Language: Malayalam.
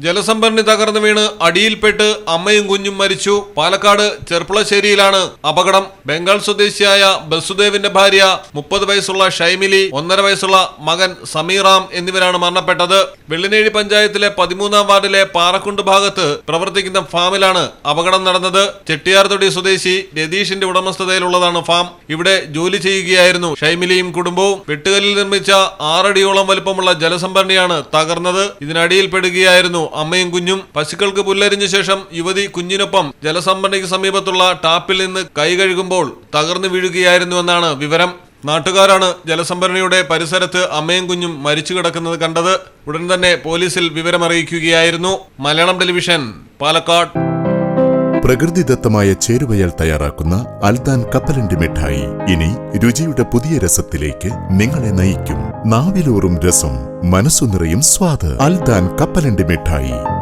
ജലസംഭരണി തകർന്നു വീണ് അടിയിൽപ്പെട്ട് അമ്മയും കുഞ്ഞും മരിച്ചു. പാലക്കാട് ചെർപ്പുളശ്ശേരിയിലാണ് അപകടം. ബംഗാൾ സ്വദേശിയായ ബസുദേവിന്റെ ഭാര്യ മുപ്പത് വയസ്സുള്ള ഷൈമിലി ഒന്നര വയസ്സുള്ള മകൻ സമീറാം എന്നിവരാണ് മരണപ്പെട്ടത്. വെള്ളിനേഴി പഞ്ചായത്തിലെ പതിമൂന്നാം വാർഡിലെ പാറക്കുണ്ട് ഭാഗത്ത് പ്രവർത്തിക്കുന്ന ഫാമിലാണ് അപകടം നടന്നത്. ചെട്ടിയാർതൊടി സ്വദേശി രതീഷിന്റെ ഉടമസ്ഥതയിലുള്ളതാണ് ഫാം. ഇവിടെ ജോലി ചെയ്യുകയായിരുന്നു ഷൈമിലിയും കുടുംബവും. വെട്ടുകല്ലിൽ നിർമ്മിച്ച ആറടിയോളം വലുപ്പമുള്ള ജലസംഭരണിയാണ് തകർന്നത്. ഇതിനടിയിൽപ്പെടുകയായിരുന്നു അമ്മയും കുഞ്ഞും പശുക്കൾക്ക് പുല്ലരിഞ്ഞ ശേഷം യുവതി കുഞ്ഞിനൊപ്പം ജലസംഭരണിക്ക് സമീപത്തുള്ള ടാപ്പിൽ നിന്ന് കൈ കഴുകുമ്പോൾ തകർന്നു വീഴുകയായിരുന്നുവെന്നാണ് വിവരം. നാട്ടുകാരാണ് ജലസംഭരണിയുടെ പരിസരത്ത് അമ്മയും കുഞ്ഞും മരിച്ചു കിടക്കുന്നത് കണ്ടത്. ഉടൻ തന്നെ പോലീസിൽ വിവരമറിയിക്കുകയായിരുന്നു. മലയാളം ടെലിവിഷൻ പാലക്കാട്. പ്രകൃതിദത്തമായ ചേരുവയാൽ തയ്യാറാക്കുന്ന അൽദാൻ കപ്പലണ്ടി മിഠായി. ഇനി രുചിയുടെ പുതിയ രസത്തിലേക്ക് നിങ്ങളെ നയിക്കും. നാവിലൂറും രസം മനസ്സു നിറയും സ്വാദ്. അൽദാൻ കപ്പലണ്ടി മിഠായി.